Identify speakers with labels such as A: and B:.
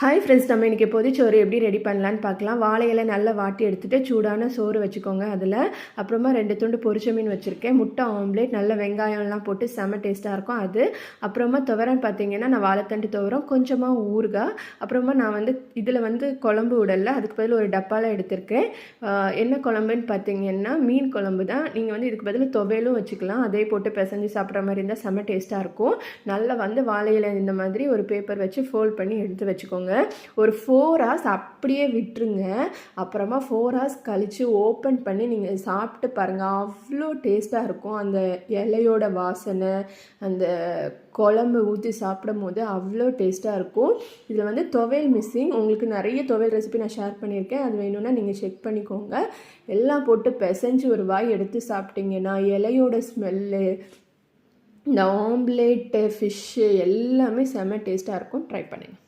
A: Hi friends நம்ம இன்றைக்கி பொதிச்சோறு எப்படி ரெடி பண்ணலான்னு பார்க்கலாம். வாழையில நல்லா வாட்டி எடுத்துகிட்டு சூடான சோறு வச்சுக்கோங்க அதில். அப்புறமா ரெண்டு துண்டு பொரிச்ச மீன் வச்சுருக்கேன். முட்டை ஆம்லேட் நல்ல வெங்காயம்லாம் போட்டு செம டேஸ்ட்டாக இருக்கும் அது. அப்புறமா துவரன் பார்த்தீங்கன்னா நான் வாழைத்தண்டு துவரம் கொஞ்சமாக ஊறுகாய் அப்புறமா நான் வந்து இதில் வந்து குழம்பு விடல. அதுக்கு பதில் ஒரு டப்பாவில் எடுத்திருக்கேன். என்ன குழம்புன்னு பார்த்தீங்கன்னா மீன் குழம்பு தான். நீங்கள் வந்து இதுக்கு பதில் துவையலும் வச்சுக்கலாம். அதே போட்டு பிசைஞ்சு சாப்பிட்ற மாதிரி இருந்தால் செம டேஸ்ட்டாக இருக்கும். நல்லா வந்து வாழையில இந்த மாதிரி ஒரு பேப்பர் வச்சு ஃபோல்ட் பண்ணி எடுத்து வச்சுக்கோங்க. வச்சுக்கோங்க. ஒரு ஃபோர் ஹவர்ஸ் அப்படியே விட்டுருங்க. அப்புறமா ஃபோர் ஹவர்ஸ் கழித்து ஓப்பன் பண்ணி நீங்கள் சாப்பிட்டு பாருங்கள் அவ்வளோ டேஸ்ட்டாக இருக்கும். அந்த இலையோட வாசனை அந்த குழம்பு ஊற்றி சாப்பிடும் போது அவ்வளோ டேஸ்ட்டாக இருக்கும். இதில் வந்து துவையல் மிஸ்ஸிங் உங்களுக்கு நிறைய துவையல் ரெசிபி நான் ஷேர் பண்ணியிருக்கேன். அது வேணும்னா நீங்கள் செக் பண்ணிக்கோங்க. எல்லாம் போட்டு பிசைஞ்சு ஒரு வாய் எடுத்து சாப்பிட்டீங்கன்னா இலையோட ஸ்மெல்லு இந்த ஆம்லேட்டு ஃபிஷ்ஷு எல்லாமே செம்ம டேஸ்ட்டாக இருக்கும். ட்ரை பண்ணுங்கள்